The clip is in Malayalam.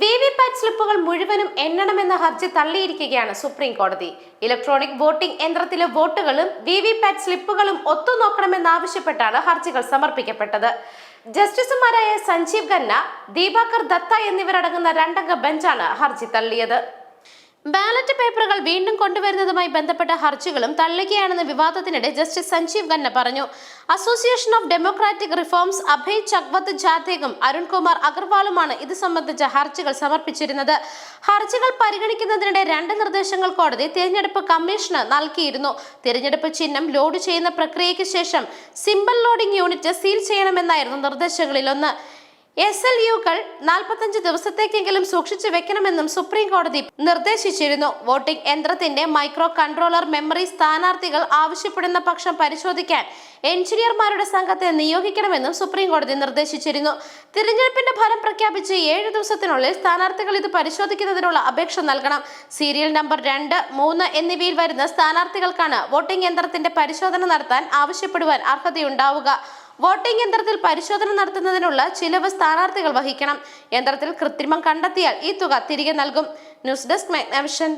വി വി പാറ്റ് സ്ലിപ്പുകൾ മുഴുവനും എണ്ണണമെന്ന ഹർജി തള്ളിയിരിക്കുകയാണ് സുപ്രീം കോടതി. ഇലക്ട്രോണിക് വോട്ടിംഗ് യന്ത്രത്തിലെ വോട്ടുകളും വി വി പാറ്റ് സ്ലിപ്പുകളും ഒത്തുനോക്കണമെന്നാവശ്യപ്പെട്ടാണ് ഹർജികൾ സമർപ്പിക്കപ്പെട്ടത്. ജസ്റ്റിസുമാരായ സഞ്ജീവ് ഖന്ന ദീപാകർ ദത്ത എന്നിവരടങ്ങുന്ന രണ്ടംഗ ബെഞ്ചാണ് ഹർജി തള്ളിയത്. ബാലറ്റ് പേപ്പറുകൾ വീണ്ടും കൊണ്ടുവരുന്നതുമായി ബന്ധപ്പെട്ട ഹർജികളും തള്ളുകയാണെന്ന വിവാദത്തിനിടെ ജസ്റ്റിസ് സഞ്ജീവ് ഖന്ന പറഞ്ഞു. Association of democratic reforms Abhay ചക്വത്ത് ജാഥേഗും അരുൺകുമാർ അഗർവാളുമാണ് ഇത് സംബന്ധിച്ച ഹർജികൾ സമർപ്പിച്ചിരുന്നത്. ഹർജികൾ പരിഗണിക്കുന്നതിനിടെ രണ്ട് നിർദ്ദേശങ്ങൾ കോടതി തിരഞ്ഞെടുപ്പ് കമ്മീഷന് നൽകിയിരുന്നു. തിരഞ്ഞെടുപ്പ് ചിഹ്നം ലോഡ് ചെയ്യുന്ന പ്രക്രിയയ്ക്ക് ശേഷം സിമ്പിൾ ലോഡിംഗ് യൂണിറ്റ് സീൽ ചെയ്യണമെന്നായിരുന്നു നിർദ്ദേശങ്ങളിലൊന്ന്. എസ് എൽ യുകൾ നാൽപ്പത്തഞ്ച് ദിവസത്തേക്കെങ്കിലും സൂക്ഷിച്ചു വെക്കണമെന്നും സുപ്രീം കോടതി നിർദ്ദേശിച്ചിരുന്നു. വോട്ടിംഗ് യന്ത്രത്തിന്റെ മൈക്രോ കൺട്രോളർ മെമ്മറി സ്ഥാനാർത്ഥികൾ ആവശ്യപ്പെടുന്ന പക്ഷം പരിശോധിക്കാൻ എഞ്ചിനീയർമാരുടെ സംഘത്തെ നിയോഗിക്കണമെന്നും സുപ്രീം കോടതി നിർദ്ദേശിച്ചിരുന്നു. തിരഞ്ഞെടുപ്പിന്റെ ഫലം പ്രഖ്യാപിച്ച് ഏഴ് ദിവസത്തിനുള്ളിൽ സ്ഥാനാർത്ഥികൾ ഇത് പരിശോധിക്കുന്നതിനുള്ള അപേക്ഷ നൽകണം. സീരിയൽ നമ്പർ രണ്ട് മൂന്ന് എന്നിവയിൽ വരുന്ന സ്ഥാനാർത്ഥികൾക്കാണ് വോട്ടിംഗ് യന്ത്രത്തിന്റെ പരിശോധന നടത്താൻ ആവശ്യപ്പെടുവാൻ അർഹതയുണ്ടാവുക. വോട്ടിംഗ് യന്ത്രത്തിൽ പരിശോധന നടത്തുന്നതിനുള്ള ചിലവ് സ്ഥാനാർത്ഥികൾ വഹിക്കണം. യന്ത്രത്തിൽ കൃത്രിമം കണ്ടെത്തിയാൽ ഈ തുക തിരികെ നൽകും. News desk Magnavision